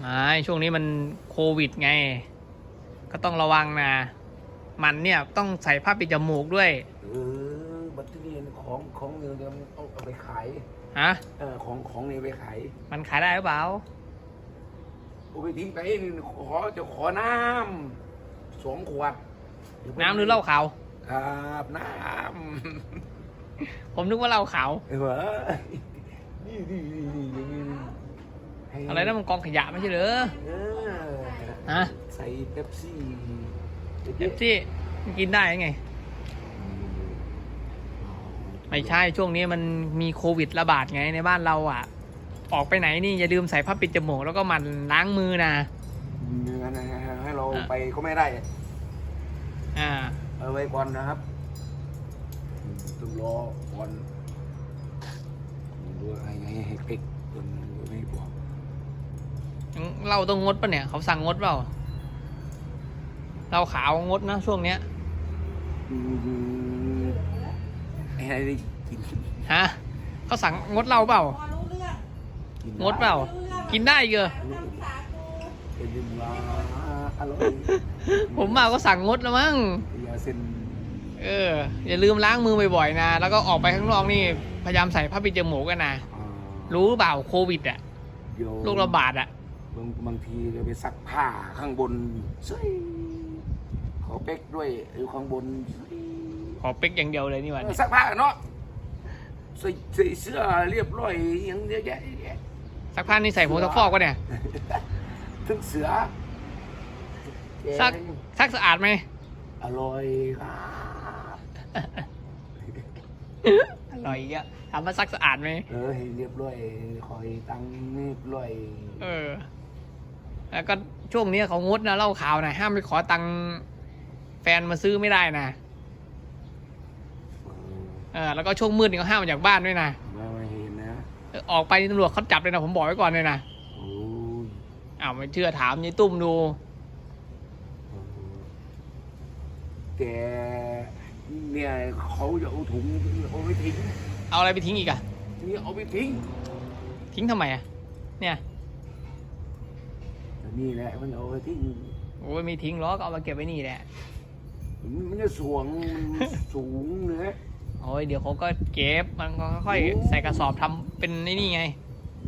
ไม่ช่วงนี้มันโควิดไง ก็ต้องระวังนะ มันเนี่ยต้องใส่ผ้าปิดจมูกด้วย เออบัตรนี้ของของเนี่ยเดี๋ยวมันเอาเอาไปขายฮะ เออของของเนี่ยไปขายมันขายได้หรือเปล่า เอาไปทิ้งไปนี่ขอจะขอน้ำสองขวดดี๋ยวน้ำหรือเหล้าขาวครับน้ผมนึกว่าเหล้าขาวำเออนี่นี่นี่นี่นี่นี่ให้ อะไรนะมันกองขยะไม่ใช่เหรอเออฮะใส่เป๊ปซี่เอฟซี่มันกินได้ยังไง ไม่ใช่ช่วงนี้มันมีโควิดระบาดไงในบ้านเราอะ ออกไปไหนนี่อย่าลืมใส่ผ้าปิดจมูกแล้วก็หมันล้างมือนะเนื้อนะฮะให้เราอะไปก็ไม่ได้ อ่า เอาไว้ก่อนนะครับต้องรอก่อนดูให้ให้ให้ปิกคนไม่บอก เราต้องงดปะเนี่ย เขาสั่งงดเปล่า เราขาวงดนะช่วงเนี้ยอืมให้ได้กินฮะเขาสั่งงดเราเปล่าพอรู้เรื่องกินงดเปล่า กินได้เกอน้ำสาคูเป็นยังไงอร่อยผมมาก็สั่งงดแล้วมั้งยาเส้นเออ อย่าลืมล้างมือบ่อยๆนะ แล้วก็ออกไปข้างนอกนี่พยายามใส่ผ้าปิดจมูกกันนะอ่ารู้เปล่าโควิดอะเดี๋ยวโรคระบาดอะ บางบางทีจะไปซักผ้าข้างบนเซ้ยขอเป๊กด้วยอยู่ข้างบนเซ้ยขอเป๊กอย่างเดียวเลยนี่หวันเออซักผ้าเนาะใส่ใส่เสื้อเรียบร้อยอยังเยอะแยะเยอะแยะสักพักนี่ใส่ผงซักฟอกก็เนี่ยถึงเสือซักซักสะอาดไหมอร่อยครับอร่อยอีกอะถามว่าซักสะอาดไหมเออให้เรียบร้อยคอยตังค์เรียบร้อย เออ แล้วก็ช่วงนี้เขางดนะเหล่าขาวนะห้ามไปขอตังค์แฟนมาซื้อไม่ได้นะเออเออแล้วก็ช่วงมืดนี่เขาห้ามออกจากบ้านด้วยนะไม่ไม่เห็นนะเออออกไปนี่ตำรวจเขาจับเลยนะผมบอกไว้ก่อนเลยนะโอ้ยอ้าวไม่เชื่อถามยายตุ้มดูเออแต่เนี่ยเขาจะเอาถุงเอาไปทิ้งเอาอะไรไปทิ้งอีกอะนี่เอาไปทิ้งทิ้งทำไมอะเนี่ยแต่ นี่แหละมันเอาไปทิ้งโอ้ยไม่ทิ้งหรอกเอามาเก็บไว้นี่แหละ มันจะสวงมันสูงเนื้อโอ้ยเดี๋ยวเขาก็เก็บมันก็ค่อยโอ้ๆใส่กระสอบทำเป็นไอ้นี่ไง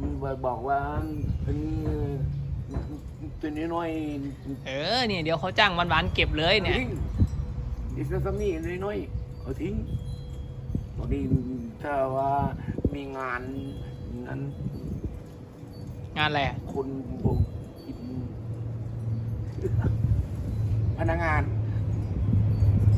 มันบอกว่าเป็นตัวน้อยๆเออเนี่ยเดี๋ยวเขาจ้างวันวานๆเก็บเลยเนี่ย ทิ้งดิสซัมนี่น้อยๆเอาทิ้งตอนนี้ถ้าว่ามีงานนั้นงานอะไรอะคนบงกิน พนักงาน